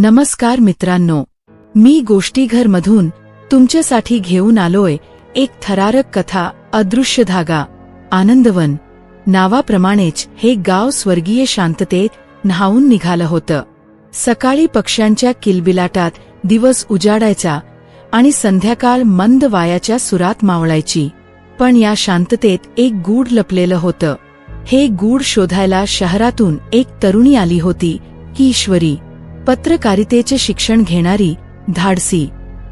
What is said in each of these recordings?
नमस्कार मित्रांनो मी गोष्टीघर मधून तुमच्यासाठी घेऊन आलोय एक थरारक कथा अदृश्य धागा आनंदवन. नावाप्रमाणेच हे गाव स्वर्गीय शांततेत न्हावून निघालं होतं. सकाळी पक्ष्यांच्या किलबिलाटात दिवस उजाडायचा आणि संध्याकाळ मंद वायाच्या सुरात मावळायची. पण या शांततेत एक गूढ लपलेलं होतं. हे गूढ शोधायला शहरातून एक तरुणी आली होती की ईश्वरी. पत्रकारितेचे शिक्षण घेणारी धाडसी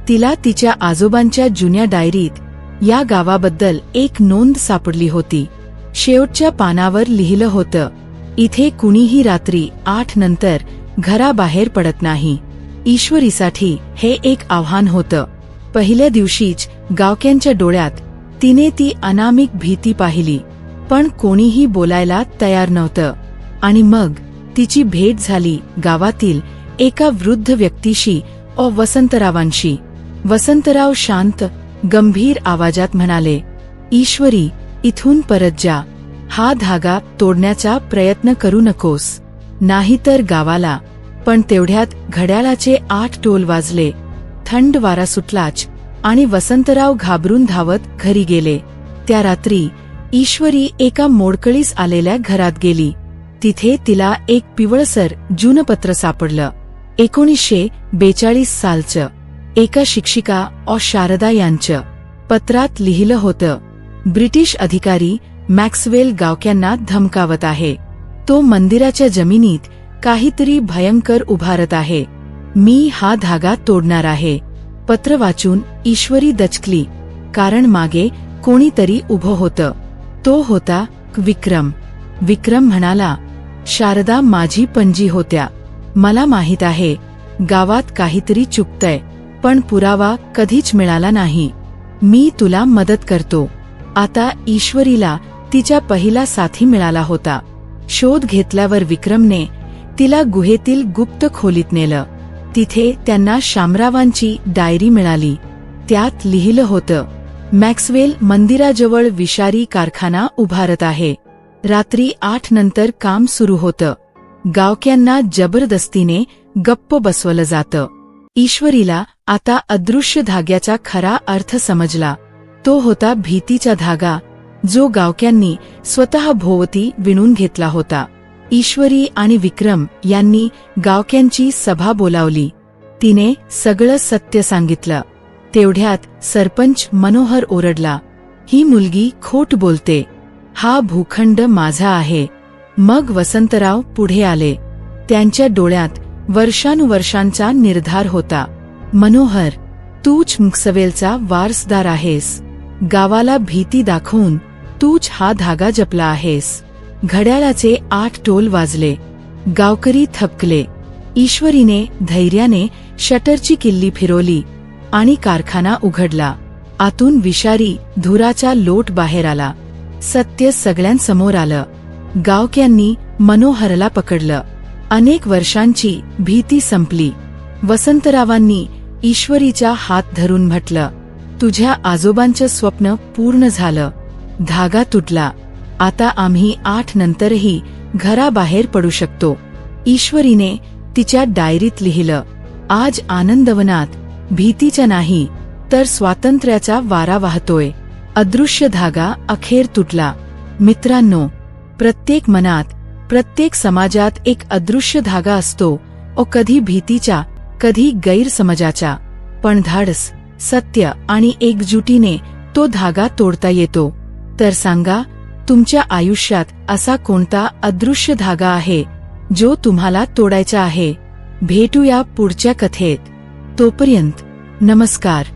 तिला तिच्या आजोबांच्या जुन्या डायरीत या गावाबद्दल एक नोंद सापडली होती. शेवटच्या पानावर लिहिलं होतं इथे कुणीही रात्री आठ नंतर घराबाहेर पडत नाही. ईश्वरीसाठी हे एक आव्हान होतं. पहिल्या दिवशीच गावक्यांच्या डोळ्यात तिने ती अनामिक भीती पाहिली पण कोणीही बोलायला तयार नव्हतं. आणि मग तिची भेट झाली गावातील एका वृद्ध व्यक्तीशी ओ वसंतरावांशी. वसंतराव शांत गंभीर आवाजात म्हणाले ईश्वरी इथून परत जा. हा धागा तोडण्याचा प्रयत्न करू नकोस. नाहीतर गावाला. पण तेवढ्यात घड्याळाचे आठ टोल वाजले. थंड वारा सुटलाच आणि वसंतराव घाबरून धावत घरी गेले. त्या रात्री ईश्वरी एका मोडकळीस आलेल्या घरात गेली. तिथे तिला एक पिवळसर जूनपत्र सापडलं. एकोणीसशे बेचाळीस सालचं. एका शिक्षिका ऑ. शारदा यांचं. पत्रात लिहिलं होतं ब्रिटिश अधिकारी मॅक्सवेल गावक्यांना धमकावत आहे. तो मंदिराच्या जमिनीत काहीतरी भयंकर उभारत आहे. मी हा धागा तोडणार आहे. पत्र वाचून ईश्वरी दचकली. कारण मागे कोणीतरी उभं होतं. तो होता विक्रम. विक्रम म्हणाला शारदा माझी पणजी होत्या. मला माहीत आहे गावात काहीतरी चुकतंय पण पुरावा कधीच मिळाला नाही. मी तुला मदत करतो. आता ईश्वरीला तिच्या पहिला साथी मिळाला होता. शोध घेतल्यावर विक्रमने तिला गुहेतील गुप्त खोलीत नेलं. तिथे त्यांना शामरावांची डायरी मिळाली. त्यात लिहिलं होतं मॅक्सवेल मंदिराजवळ विषारी कारखाना उभारत आहे. रात्री आठ नंतर काम सुरू होतं. गावक्यांना जबरदस्तीने गप्प बसवलं जातं. ईश्वरीला आता अदृश्य धाग्याचा खरा अर्थ समजला. तो होता भीतीचा धागा जो गावक्यांनी स्वतः भोवती विणून घेतला होता. ईश्वरी आणि विक्रम यांनी गावक्यांची सभा बोलावली. तिने सगळं सत्य सांगितलं. तेवढ्यात सरपंच मनोहर ओरडला ही मुलगी खोट बोलते. हा भूखंड माझा आहे. मग वसंतराव पुढे आले. त्यांच्या डोळ्यात वर्षानुवर्षांचा निर्धार होता. मनोहर तूच मुक्सवेलचा वारसदार आहेस. गावाला भीती दाखवून तूच हा धागा जपला आहेस. घड्याळाचे आठ टोल वाजले. गावकरी थपकले. ईश्वरीने धैर्याने शटरची किल्ली फिरवली आणि कारखाना उघडला. आतून विषारी धुराचा लोट बाहेर आला. सत्य सगळ्यांसमोर आलं. गावक्यांनी मनोहरला पकडलं. अनेक वर्षांची भीती संपली. वसंतरावांनी ईश्वरीचा हात धरून म्हटलं तुझ्या आजोबांचं स्वप्न पूर्ण झालं. धागा तुटला. आता आम्ही आठ नंतरही घराबाहेर पडू शकतो. ईश्वरीने तिच्या डायरीत लिहिलं आज आनंदवनात भीतीच्या नाही तर स्वातंत्र्याचा वारा वाहतोय. अदृश्य धागा अखेर तुटला. मित्रांनो प्रत्येक मनात प्रत्येक समाजात एक अदृश्य धागा असतो ओ कधी भीतीच्या कधी गैरसमजाचा पण धाडस सत्य आणि एकजुटीने तो धागा तोडता येतो. तर सांगा तुमच्या आयुष्यात असा कोणता अदृश्य धागा आहे जो तुम्हाला तोडायचा आहे? भेटूया पुढच्या कथेत. तोपर्यंत नमस्कार.